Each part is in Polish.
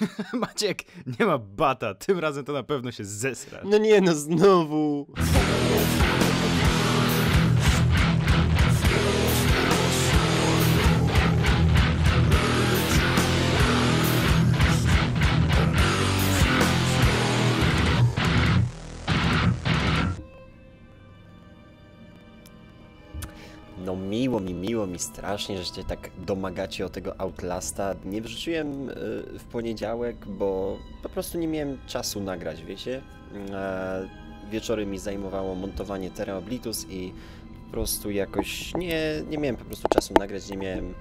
Maciek, nie ma bata, tym razem to na pewno się zesra. No nie, no znowu. Mi, strasznie, że się tak domagacie o tego Outlasta. Nie wrzuciłem y, w poniedziałek, bo po prostu nie miałem czasu nagrać, wiecie? E, Wieczory mi zajmowało montowanie Terra Oblitus i po prostu jakoś nie, nie miałem po prostu czasu nagrać, nie miałem,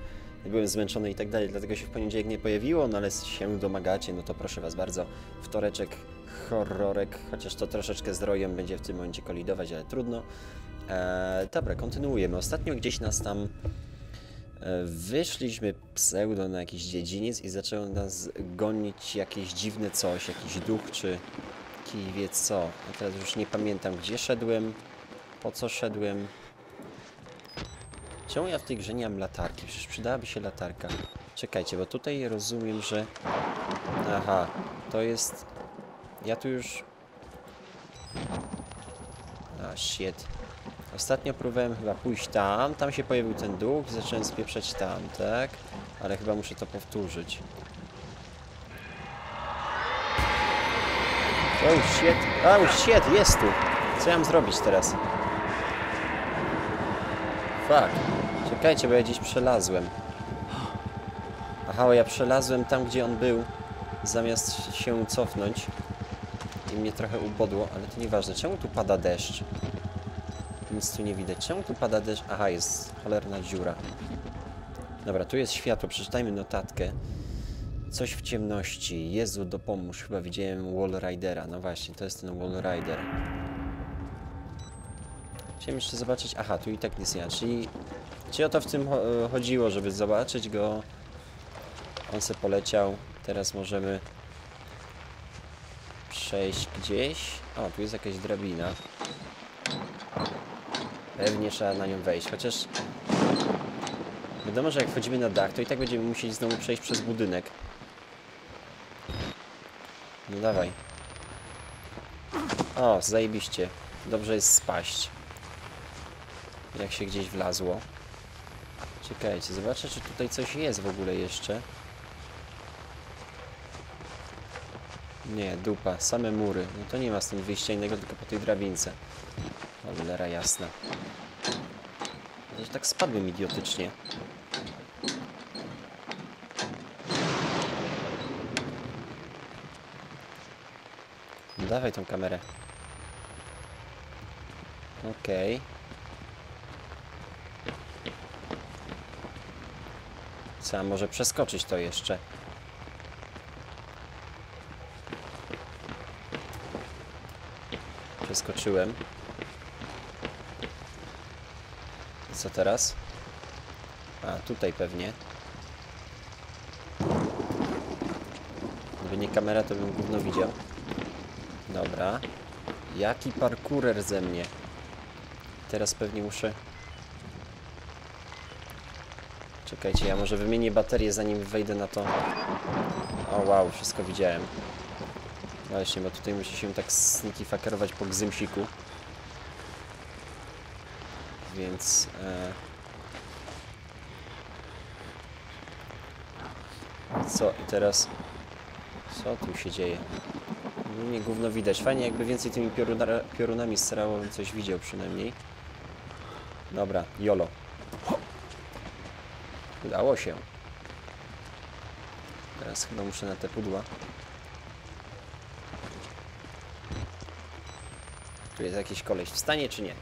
byłem zmęczony i tak dalej, dlatego się w poniedziałek nie pojawiło, no ale się domagacie, no to proszę Was bardzo, wtoreczek, horrorek, chociaż to troszeczkę z rojem będzie w tym momencie kolidować, ale trudno. E, dobra, kontynuujemy. Ostatnio gdzieś nas tam e, wyszliśmy pseudo na jakiś dziedziniec i zaczęło nas gonić jakieś dziwne coś, jakiś duch czy kij wie co. A teraz już nie pamiętam gdzie szedłem, po co szedłem. Czemu ja w tej grze nie mam latarki? Przecież przydałaby się latarka. Czekajcie, bo tutaj rozumiem, że... Aha, to jest... Ja tu już... A, shit. Ostatnio próbowałem chyba pójść tam, tam się pojawił ten duch i zacząłem spieprzać tam, tak? Ale chyba muszę to powtórzyć. Oh shit, oh shit, jest tu! Co ja mam zrobić teraz? Fuck. Czekajcie, bo ja gdzieś przelazłem. Aha, ja przelazłem tam, gdzie on był, zamiast się cofnąć. I mnie trochę ubodło, ale to nieważne. Czemu tu pada deszcz? Nic tu nie widać. Czemu tu pada deszcz? Aha, jest cholerna dziura. Dobra, tu jest światło. Przeczytajmy notatkę. Coś w ciemności. Jezu, dopomóż. Chyba widziałem Wall Ridera. No właśnie, to jest ten Wall Rider. Chciałem jeszcze zobaczyć... Aha, tu i tak nic nie ma. Czyli... Czy o to w tym cho- chodziło, żeby zobaczyć go? On se poleciał. Teraz możemy przejść gdzieś. O, tu jest jakaś drabina. Pewnie trzeba na nią wejść, chociaż wiadomo, że jak wchodzimy na dach, to i tak będziemy musieli znowu przejść przez budynek. No dawaj. O, zajebiście. Dobrze jest spaść. Jak się gdzieś wlazło. Czekajcie, zobaczę, czy tutaj coś jest w ogóle jeszcze. Nie, dupa, same mury. No to nie ma stąd wyjścia innego, tylko po tej drabince. Cholera jasna. Że tak spadłem idiotycznie. Dawaj tą kamerę. Okej. A może przeskoczyć to jeszcze? Przeskoczyłem. Co teraz? A, tutaj pewnie. Gdyby nie kamera, to bym gówno widział. Dobra. Jaki parkurer ze mnie. Teraz pewnie muszę... Czekajcie, ja może wymienię baterię zanim wejdę na to. O wow, wszystko widziałem. Właśnie, bo tutaj musi się tak sneaky fuckerować po gzymsiku. Więc... E... Co? I teraz... Co tu się dzieje? Nie gówno widać. Fajnie jakby więcej tymi pioruna, piorunami starało, bym coś widział przynajmniej. Dobra, jolo. Udało się. Teraz chyba muszę na te pudła. Tu jest jakiś koleś. Wstanie czy nie?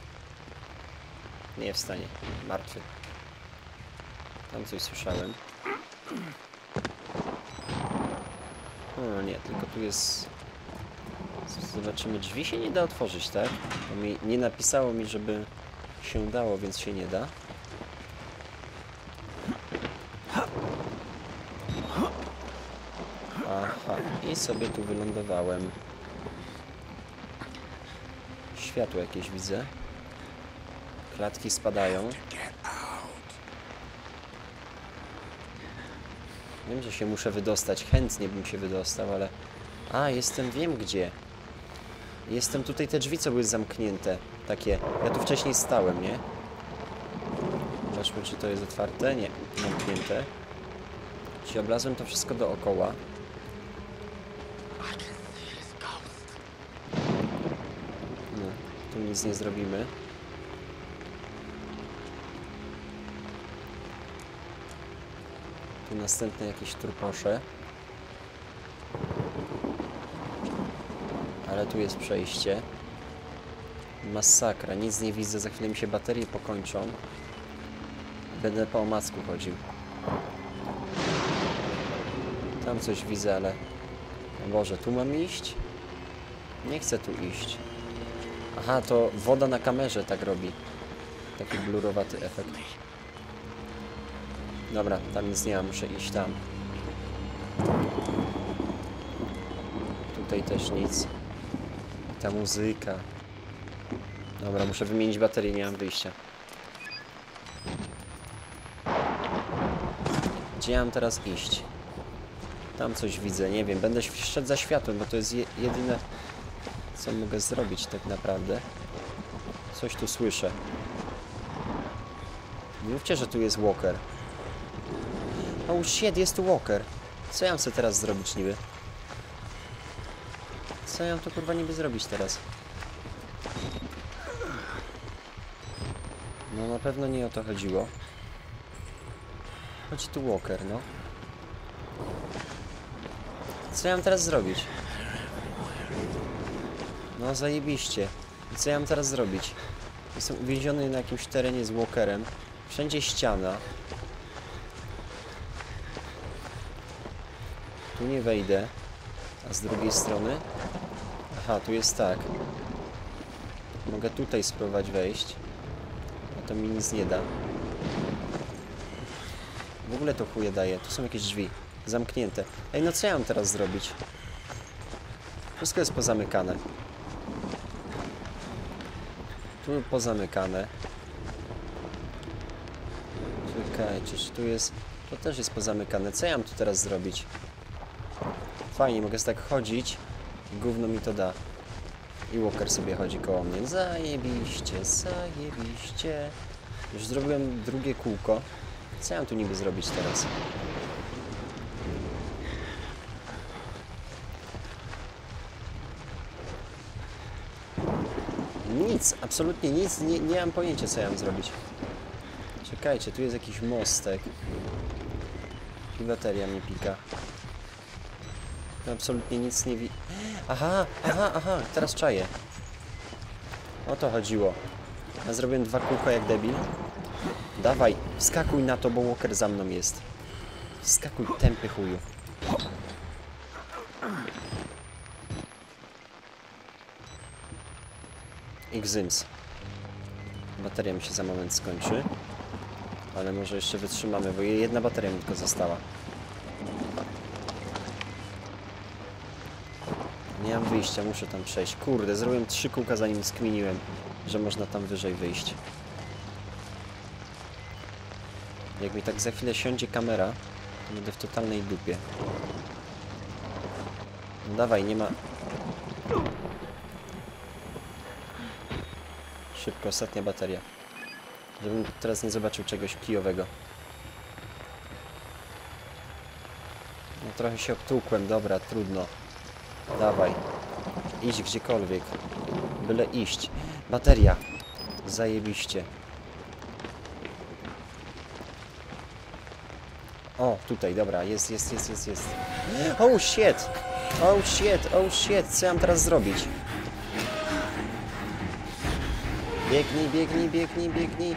Nie w stanie. Martwy. Tam coś słyszałem. O nie, tylko tu jest... Zobaczymy, drzwi się nie da otworzyć, tak? Bo mi nie napisało mi, żeby się dało, więc się nie da. Aha, i sobie tu wylądowałem. Światło jakieś widzę. Klatki spadają. Wiem, że się muszę wydostać. Chętnie bym się wydostał, ale... A, jestem, wiem gdzie. Jestem tutaj, te drzwi, co były zamknięte. Takie. Ja tu wcześniej stałem, nie? Zobaczmy, czy to jest otwarte. Nie, zamknięte. Czyli oblazłem to wszystko dookoła. No, tu nic nie zrobimy. Tu następne jakieś turposze. Ale tu jest przejście. Masakra, nic nie widzę, za chwilę mi się baterie pokończą. Będę po omacku chodził. Tam coś widzę, ale... O Boże, tu mam iść? Nie chcę tu iść. Aha, to woda na kamerze tak robi. Taki blurowaty efekt. Dobra, tam nic nie ma, muszę iść tam. Tutaj też nic. Ta muzyka. Dobra, muszę wymienić baterię, nie mam wyjścia. Gdzie mam teraz iść? Tam coś widzę, nie wiem. Będę szedł za światłem, bo to jest je jedyne, co mogę zrobić tak naprawdę. Coś tu słyszę. Nie mówcie, że tu jest Walker. Oh shit, jest tu Walker. Co ja mam sobie teraz zrobić niby? Co ja mam to kurwa niby zrobić teraz? No na pewno nie o to chodziło. Chodzi tu Walker, no. Co ja mam teraz zrobić? No zajebiście. Co ja mam teraz zrobić? Jestem uwięziony na jakimś terenie z Walkerem. Wszędzie ściana. Nie wejdę. A z drugiej strony? Aha, tu jest tak. Mogę tutaj spróbować wejść. A to mi nic nie da. W ogóle to chuje daje. Tu są jakieś drzwi. Zamknięte. Ej, no co ja mam teraz zrobić? Wszystko jest pozamykane. Tu pozamykane. Czekajcie, czy tu jest... To też jest pozamykane. Co ja mam tu teraz zrobić? Fajnie, mogę tak chodzić. Gówno mi to da. I Walker sobie chodzi koło mnie. Zajebiście, zajebiście. Już zrobiłem drugie kółko. Co ja mam tu niby zrobić teraz? Nic, absolutnie nic, nie, nie mam pojęcia co ja mam zrobić. Czekajcie, tu jest jakiś mostek. I bateria mi pika. Absolutnie nic nie wi... Aha, aha, aha, teraz czaję. O to chodziło. Ja zrobiłem dwa kółka jak debil. Dawaj, wskakuj na to, bo Walker za mną jest. Wskakuj, tępy chuju. Xyms. Bateria mi się za moment skończy. Ale może jeszcze wytrzymamy, bo jedna bateria mi tylko została. Nie mam wyjścia, muszę tam przejść. Kurde, zrobiłem trzy kółka zanim skminiłem, że można tam wyżej wyjść. Jak mi tak za chwilę siądzie kamera, to będę w totalnej dupie. No dawaj, nie ma... Szybko, ostatnia bateria. Żebym teraz nie zobaczył czegoś kijowego. No trochę się obtłukłem, dobra, trudno. Dawaj. Idź gdziekolwiek. Byle iść. Bateria. Zajebiście. O, tutaj, dobra, jest, jest, jest, jest, jest. Oh shit! Oh shit, oh shit, co ja mam teraz zrobić? Biegnij, biegnij, biegnij, biegnij.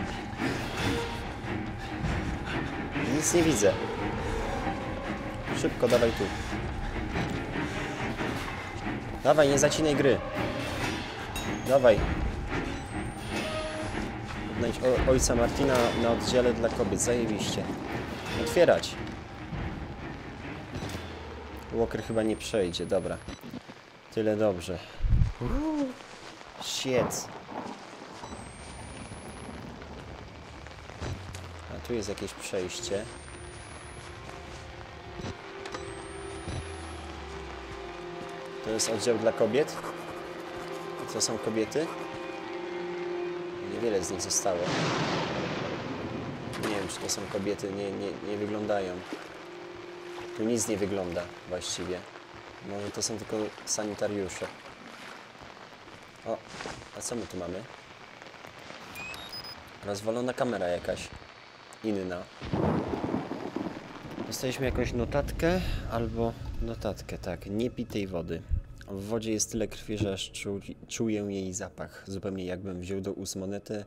Nic nie widzę. Szybko, dawaj tu. Dawaj, nie zacinaj gry. Dawaj. Znajdź o, ojca Martina na oddziale dla kobiet. Zajebiście. Otwierać. Walker chyba nie przejdzie, dobra. Tyle dobrze. Shit. A tu jest jakieś przejście. To jest oddział dla kobiet. To są kobiety. Niewiele z nich zostało. Nie wiem, czy to są kobiety, nie, nie, nie wyglądają. Tu nic nie wygląda właściwie. Może to są tylko sanitariusze. O, a co my tu mamy? Rozwalona kamera jakaś. Inna. Dostaliśmy jakąś notatkę albo notatkę, tak. Nie pij tej wody. W wodzie jest tyle krwi, że czu, czuję jej zapach. Zupełnie jakbym wziął do ust monetę,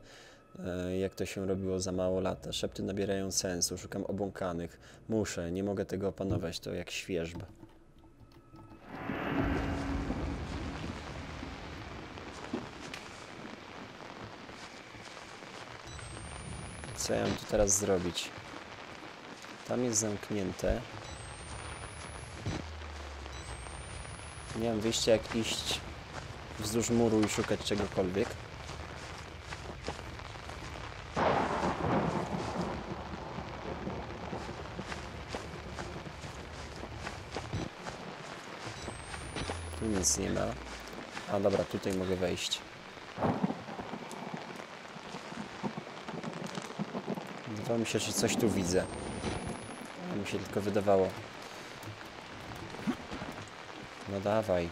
e, jak to się robiło za mało lata. Szepty nabierają sensu, szukam obłąkanych. Muszę, nie mogę tego opanować, to jak świeżba. Co ja mam tu teraz zrobić? Tam jest zamknięte. Nie mam wyjścia jak iść wzdłuż muru i szukać czegokolwiek. Tu nic nie ma. A dobra, tutaj mogę wejść. Wydawało mi się, że coś tu widzę. Mi się tylko wydawało. No dawaj.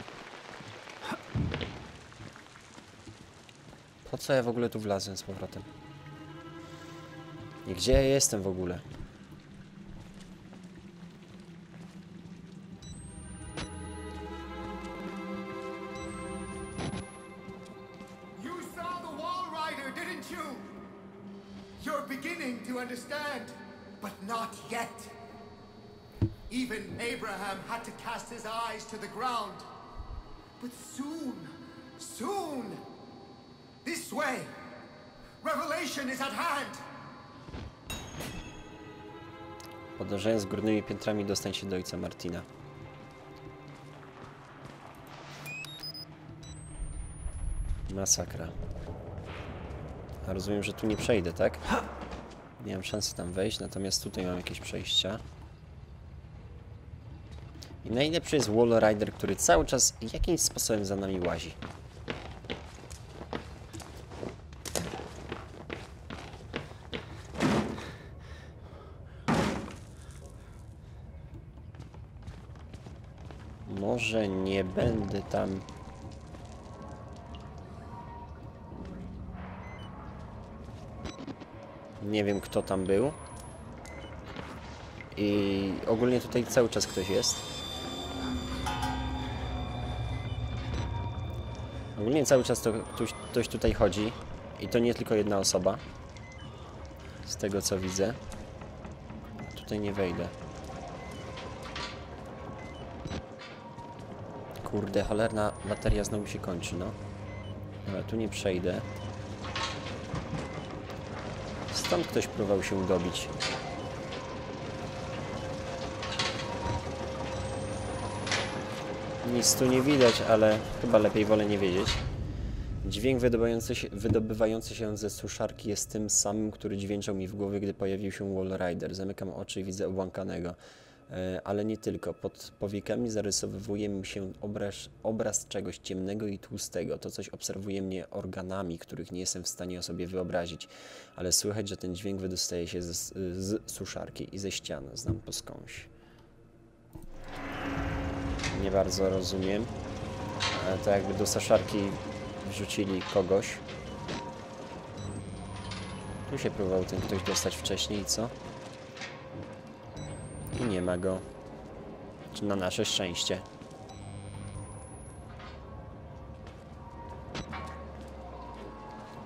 Po co ja w ogóle tu wlazłem z powrotem? I gdzie ja jestem w ogóle? Soon, soon, this way, revelation is at hand. Podążając górnymi piętrami dostań się do ojca Martina. Masakra. A rozumiem, że tu nie przejdę, tak? Nie mam szansy tam wejść, natomiast tutaj mam jakieś przejścia. Najlepszy jest Wall Rider, który cały czas jakimś sposobem za nami łazi. Może nie będę tam. Nie wiem kto tam był. I ogólnie tutaj cały czas ktoś jest. Ogólnie cały czas to ktoś, ktoś tutaj chodzi. I to nie tylko jedna osoba. Z tego co widzę. Tutaj nie wejdę. Kurde, cholerna bateria znowu się kończy, no. Dobra, tu nie przejdę. Stąd ktoś próbował się dobić. Nic tu nie widać, ale chyba lepiej wolę nie wiedzieć. Dźwięk wydobywający się, wydobywający się ze suszarki jest tym samym, który dźwięczał mi w głowie, gdy pojawił się Wall Rider. Zamykam oczy i widzę obłąkanego. E, ale nie tylko. Pod powiekami zarysowuje mi się obraz, obraz czegoś ciemnego i tłustego. To coś obserwuje mnie organami, których nie jestem w stanie o sobie wyobrazić. Ale słychać, że ten dźwięk wydostaje się z, z suszarki i ze ścian. Znam po skądś. Nie bardzo rozumiem. Ale to jakby do suszarki wrzucili kogoś. Tu się próbował ten ktoś dostać wcześniej, co? I nie ma go. Czy na nasze szczęście.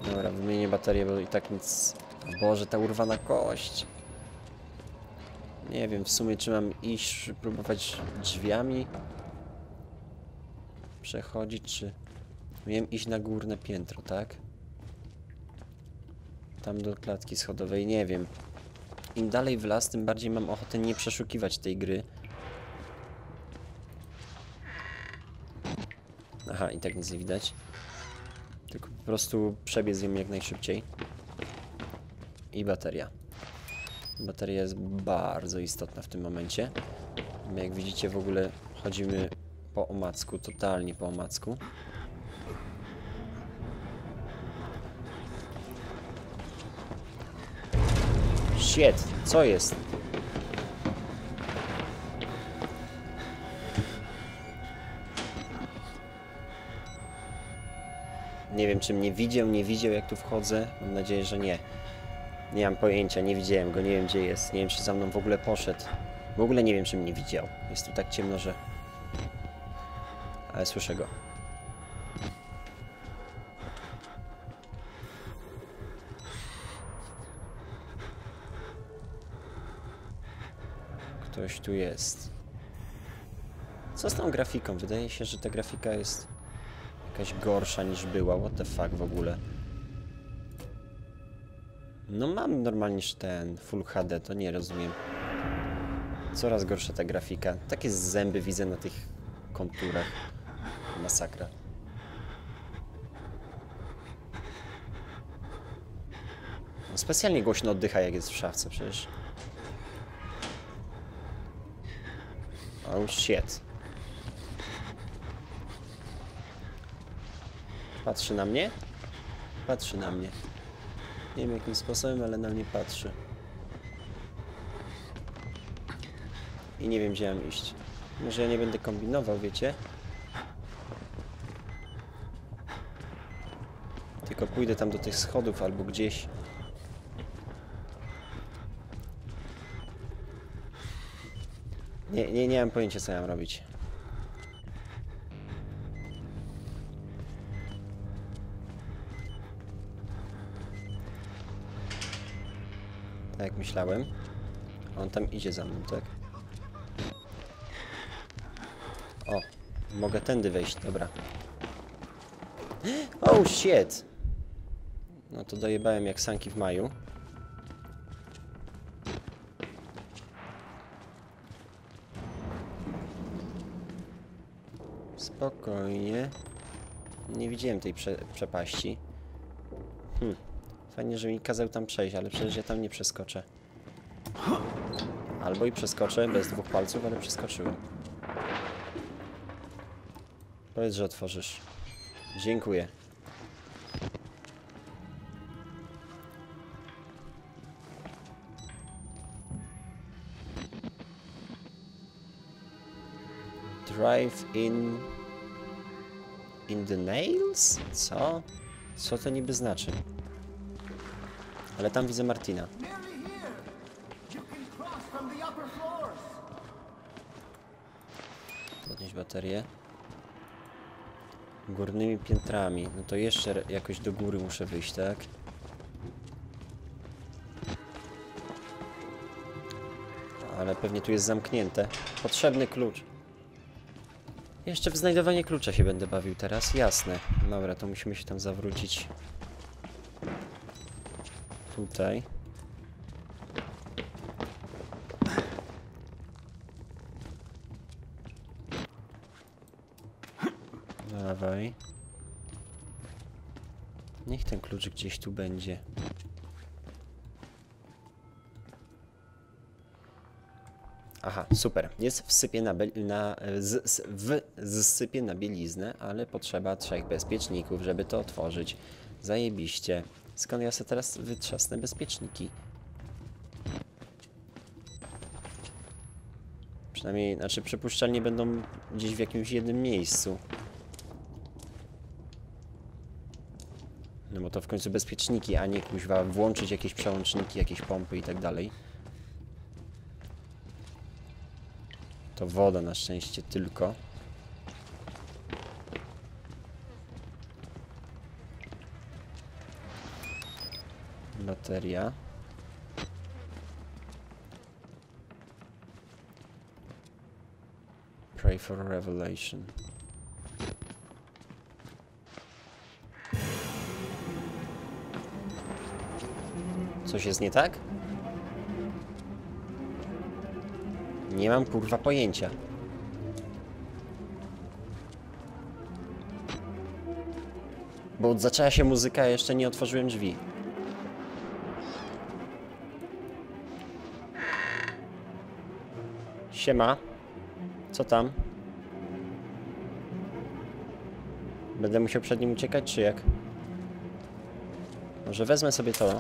Dobra, wymienię baterię, bo i tak nic... Boże, ta urwana kość. Nie wiem, w sumie czy mam iść, próbować drzwiami przechodzić, czy... Miałem iść na górne piętro, tak? Tam do klatki schodowej, nie wiem. Im dalej w las, tym bardziej mam ochotę nie przeszukiwać tej gry. Aha, i tak nic nie widać. Tylko po prostu przebiec ją jak najszybciej. I bateria. Bateria jest bardzo istotna w tym momencie. My jak widzicie w ogóle chodzimy po omacku, totalnie po omacku. Shit, co jest? Nie wiem, czy mnie widział, nie widział, jak tu wchodzę. Mam nadzieję, że nie. Nie mam pojęcia, nie widziałem go, nie wiem, gdzie jest. Nie wiem, czy za mną w ogóle poszedł. W ogóle nie wiem, czy mnie widział. Jest tu tak ciemno, że... Ale słyszę go. Ktoś tu jest. Co z tą grafiką? Wydaje się, że ta grafika jest jakaś gorsza niż była. What the fuck w ogóle? No mam normalnie ten Full HD, to nie rozumiem. Coraz gorsza ta grafika. Takie zęby widzę na tych konturach. Masakra. On specjalnie głośno oddycha jak jest w szafce przecież. Oh shit. Patrzy na mnie? Patrzy na mnie. Nie wiem jakim sposobem, ale na mnie patrzy. I nie wiem gdzie mam iść. Może ja nie będę kombinował, wiecie? Tylko pójdę tam do tych schodów albo gdzieś. Nie, nie, nie mam pojęcia co mam robić. Tak jak myślałem. On tam idzie za mną, tak? O, mogę tędy wejść, dobra. Oh shit! No to dojebałem jak sanki w maju. Spokojnie. Nie widziałem tej prze przepaści. Hmm. Fajnie, że mi kazał tam przejść, ale przecież ja tam nie przeskoczę. Albo i przeskoczę bez dwóch palców, ale przeskoczyłem. Powiedz, że otworzysz. Dziękuję. Drive in... In the nails? Co? Co to niby znaczy? Ale tam widzę Martina. Podnieść baterię. Górnymi piętrami. No to jeszcze jakoś do góry muszę wyjść, tak? Ale pewnie tu jest zamknięte. Potrzebny klucz. Jeszcze w znajdowanie klucza się będę bawił teraz, jasne. Dobra, to musimy się tam zawrócić. Tutaj. Dawaj. Niech ten klucz gdzieś tu będzie. Aha, super. Jest w sypie na, na z, z, w zsypie na bieliznę, ale potrzeba trzech bezpieczników, żeby to otworzyć. Zajebiście. Skąd ja sobie teraz wytrzasnę bezpieczniki? Przynajmniej, znaczy przypuszczalnie będą gdzieś w jakimś jednym miejscu. No bo to w końcu bezpieczniki, a nie kuźwa włączyć jakieś przełączniki, jakieś pompy i tak dalej. To woda na szczęście tylko. Bateria. Pray for revelation. Coś jest nie tak? Nie mam kurwa pojęcia. Bo zaczęła się muzyka, a jeszcze nie otworzyłem drzwi. Siema. Co tam? Będę musiał przed nim uciekać, czy jak? Może wezmę sobie to.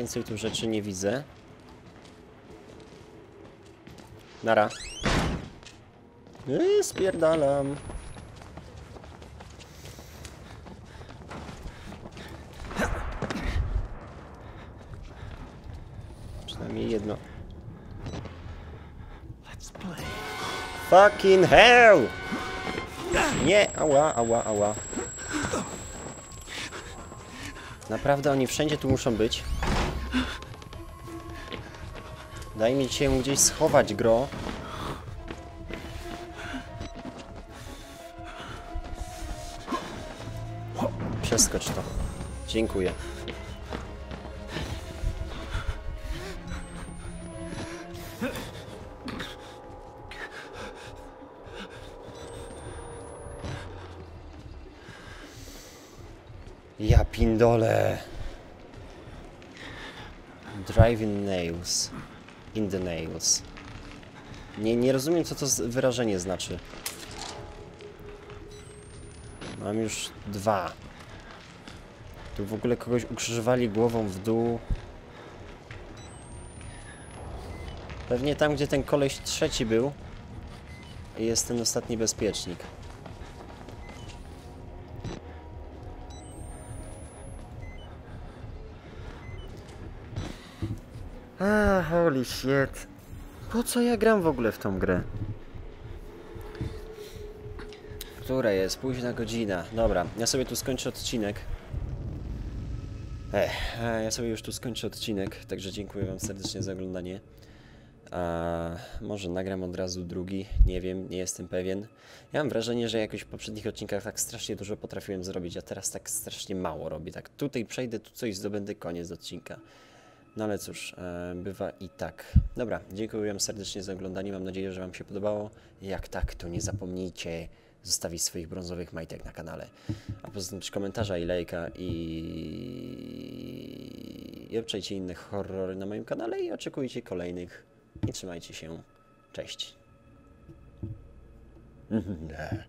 Więcej tu rzeczy nie widzę. Nara. Yy, spierdalam. Przynajmniej jedno. Fucking hell! Nie, ała, ała, ała. Naprawdę oni wszędzie tu muszą być. Daj mi się gdzieś schować, gro. Przeskocz to. Dziękuję. Ja pindole. Driving nails. In the nails. Nie, nie rozumiem, co to wyrażenie znaczy. Mam już dwa. Tu w ogóle kogoś ukrzyżowali głową w dół. Pewnie tam, gdzie ten koleś trzeci był, jest ten ostatni bezpiecznik. Ah, holy shit. Po co ja gram w ogóle w tą grę? Która jest? Późna godzina. Dobra, ja sobie tu skończę odcinek. Ech, ja sobie już tu skończę odcinek, także dziękuję Wam serdecznie za oglądanie. A może nagram od razu drugi, nie wiem, nie jestem pewien. Ja mam wrażenie, że jakoś w poprzednich odcinkach tak strasznie dużo potrafiłem zrobić, a teraz tak strasznie mało robię. Tak tutaj przejdę, tu coś zdobędę, koniec odcinka. No ale cóż, e, bywa i tak. Dobra, dziękuję Wam serdecznie za oglądanie. Mam nadzieję, że Wam się podobało. Jak tak, to nie zapomnijcie zostawić swoich brązowych majtek na kanale. A poza tym komentarza i lajka i... i obczajcie inne horrory na moim kanale i oczekujcie kolejnych. I trzymajcie się. Cześć.